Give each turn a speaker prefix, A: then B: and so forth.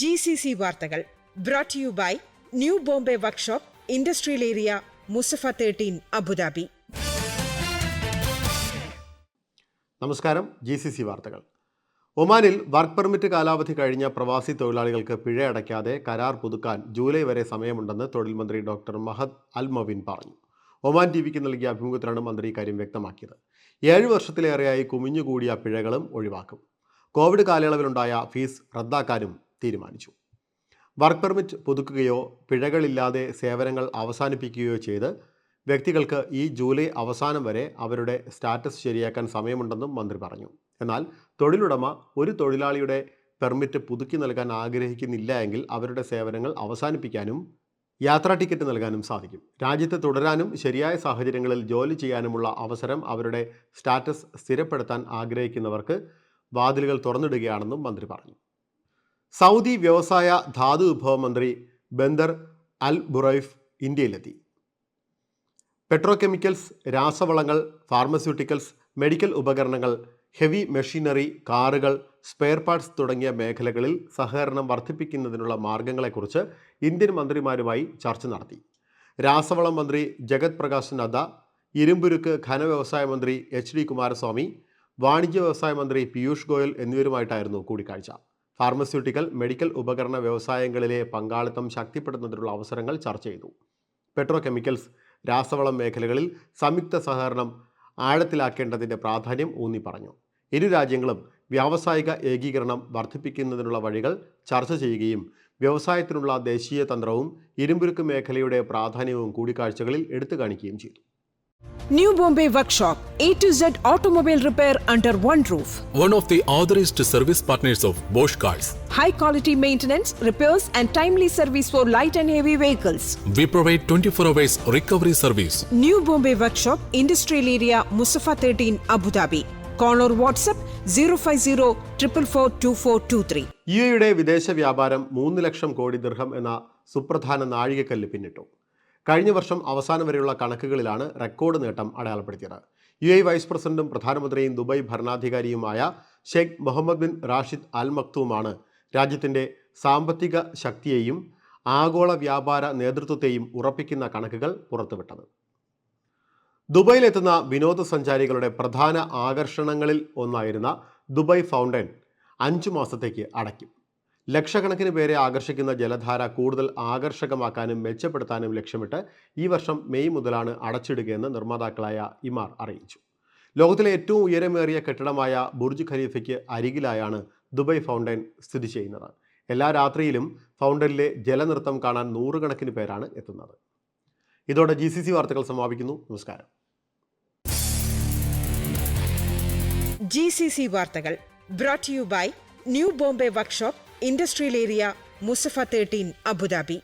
A: G C C വാർത്തകൾ brought you by new Bombay workshop industrial area Musaffah thirteen Abu Dhabi
B: നമസ്കാരം G C C വാർത്തകൾ. ഒമാനിൽ work permit കാലാവധി കഴിഞ്ഞ പ്രവാസി തൊഴിലാളികൾക്ക് പിഴ അടയ്ക്കാതെ കരാർ പുതുക്കാൻ ജൂലൈ വരെ സമയമുണ്ടെന്ന് തൊഴിൽ മന്ത്രി ഡോക്ടർ മഹദ് അൽ മൊവിൻ പറഞ്ഞു. ഒമാൻ ടി വിക്ക് നൽകിയ അഭിമുഖത്തിലാണ് മന്ത്രി ഇക്കാര്യം വ്യക്തമാക്കിയത്. ഏഴ് വർഷത്തിലേറെയായി കുമിഞ്ഞുകൂടിയ പിഴകളും ഒഴിവാക്കും. കോവിഡ് കാലയളവിലുണ്ടായ ഫീസ് റദ്ദാക്കാനും തീരുമാനിച്ചു. വർക്ക് പെർമിറ്റ് പുതുക്കുകയോ പിഴകളില്ലാതെ സേവനങ്ങൾ അവസാനിപ്പിക്കുകയോ ചെയ്ത് വ്യക്തികൾക്ക് ഈ ജൂലൈ അവസാനം വരെ അവരുടെ സ്റ്റാറ്റസ് ശരിയാക്കാൻ സമയമുണ്ടെന്നും മന്ത്രി പറഞ്ഞു. എന്നാൽ തൊഴിലുടമ ഒരു തൊഴിലാളിയുടെ പെർമിറ്റ് പുതുക്കി നൽകാൻ ആഗ്രഹിക്കുന്നില്ല എങ്കിൽ അവരുടെ സേവനങ്ങൾ അവസാനിപ്പിക്കാനും യാത്രാ ടിക്കറ്റ് നൽകാനും സാധിക്കും. രാജ്യത്ത് തുടരാനും ശരിയായ സാഹചര്യങ്ങളിൽ ജോലി ചെയ്യാനുമുള്ള അവസരം അവരുടെ സ്റ്റാറ്റസ് സ്ഥിരപ്പെടുത്താൻ ആഗ്രഹിക്കുന്നവർക്ക് വാതിലുകൾ തുറന്നിടുകയാണെന്നും മന്ത്രി പറഞ്ഞു. സൗദി വ്യവസായ ധാതു വിഭവ മന്ത്രി ബന്ദർ അൽ ബുറൈഫ് ഇന്ത്യയിലെത്തി. പെട്രോകെമിക്കൽസ് രാസവളങ്ങൾ ഫാർമസ്യൂട്ടിക്കൽസ് മെഡിക്കൽ ഉപകരണങ്ങൾ ഹെവി മെഷീനറി കാറുകൾ സ്പെയർ പാർട്സ് തുടങ്ങിയ മേഖലകളിൽ സഹകരണം വർദ്ധിപ്പിക്കുന്നതിനുള്ള മാർഗങ്ങളെക്കുറിച്ച് ഇന്ത്യൻ മന്ത്രിമാരുമായി ചർച്ച നടത്തി. രാസവളം മന്ത്രി ജഗത് പ്രകാശ് നദ്ദ ഇരുമ്പുരുക്ക് ഖനവ്യവസായ മന്ത്രി എച്ച് ഡി കുമാരസ്വാമി വാണിജ്യ വ്യവസായ മന്ത്രി പീയൂഷ് ഗോയൽ എന്നിവരുമായിട്ടായിരുന്നു കൂടിക്കാഴ്ച. ഫാർമസ്യൂട്ടിക്കൽ മെഡിക്കൽ ഉപകരണ വ്യവസായങ്ങളിലെ പങ്കാളിത്തം ശക്തിപ്പെടുത്തുന്നതിനുള്ള അവസരങ്ങൾ ചർച്ച ചെയ്തു. പെട്രോ കെമിക്കൽസ് രാസവളം മേഖലകളിൽ സംയുക്ത സഹകരണം ആഴത്തിലാക്കേണ്ടതിന്റെ പ്രാധാന്യം ഊന്നി പറഞ്ഞു. ഇരു രാജ്യങ്ങളും വ്യാവസായിക ഏകീകരണം വർദ്ധിപ്പിക്കുന്നതിനുള്ള വഴികൾ ചർച്ച ചെയ്യുകയും വ്യവസായത്തിനുള്ള ദേശീയ തന്ത്രവും ഇരുമ്പുരുക്ക് മേഖലയുടെ പ്രാധാന്യവും കൂടിക്കാഴ്ചകളിൽ എടുത്തു കാണിക്കുകയും ചെയ്തു.
A: New Bombay Workshop, A to Z automobile repair under one roof.
C: one of the authorized service partners of Bosch Cars.
A: high quality maintenance, repairs, and timely service for light and heavy vehicles.
C: We provide 24 hours recovery service.
A: New Bombay Workshop, Industrial Area, Mustafa 13, Abu Dhabi. Call or WhatsApp 050 444
B: U എയുടെ വിദേശ വ്യാപാരം മൂന്ന് ലക്ഷം കോടി ദിർഹം എന്ന സുപ്രധാന നാഴികക്കല്ല് പിന്നിട്ടു കഴിഞ്ഞ വർഷം അവസാനം വരെയുള്ള കണക്കുകളിലാണ് റെക്കോർഡ് നേട്ടം അടയാളപ്പെടുത്തിയത്. യു എ വൈസ് പ്രസിഡന്റും പ്രധാനമന്ത്രിയും Dubai ഭരണാധികാരിയുമായ sheikh Mohammed bin Rashid Al മക്തുവുമാണ് രാജ്യത്തിന്റെ സാമ്പത്തിക ശക്തിയെയും ആഗോള വ്യാപാര നേതൃത്വത്തെയും ഉറപ്പിക്കുന്ന കണക്കുകൾ പുറത്തുവിട്ടത്. ദുബായിലെത്തുന്ന വിനോദസഞ്ചാരികളുടെ പ്രധാന ആകർഷണങ്ങളിൽ ഒന്നായിരുന്ന ദുബായ് ഫൗണ്ടൻ അഞ്ചു മാസത്തേക്ക് അടയ്ക്കും. ലക്ഷക്കണക്കിന് പേരെ ആകർഷിക്കുന്ന ജലധാര കൂടുതൽ ആകർഷകമാക്കാനും മെച്ചപ്പെടുത്താനും ലക്ഷ്യമിട്ട് ഈ വർഷം മെയ് മുതലാണ് അടച്ചിടുകയെന്ന് നിർമ്മാതാക്കളായ ഇമാർ അറിയിച്ചു. ലോകത്തിലെ ഏറ്റവും ഉയരമേറിയ കെട്ടിടമായ ബുർജ് ഖലീഫയ്ക്ക് അരികിലായാണ് ദുബൈ ഫൗണ്ടൻ സ്ഥിതി ചെയ്യുന്നത്. എല്ലാ രാത്രിയിലും ഫൗണ്ടനിലെ ജലനൃത്തം കാണാൻ നൂറുകണക്കിന് പേരാണ് എത്തുന്നത്. ഇതോടെ ജി സി സി വാർത്തകൾ സമാപിക്കുന്നു. നമസ്കാരം.
A: ജി സി സി വാർത്തകൾ brought you by new Bombay workshop industrial area Musaffah thirteen Abu Dhabi.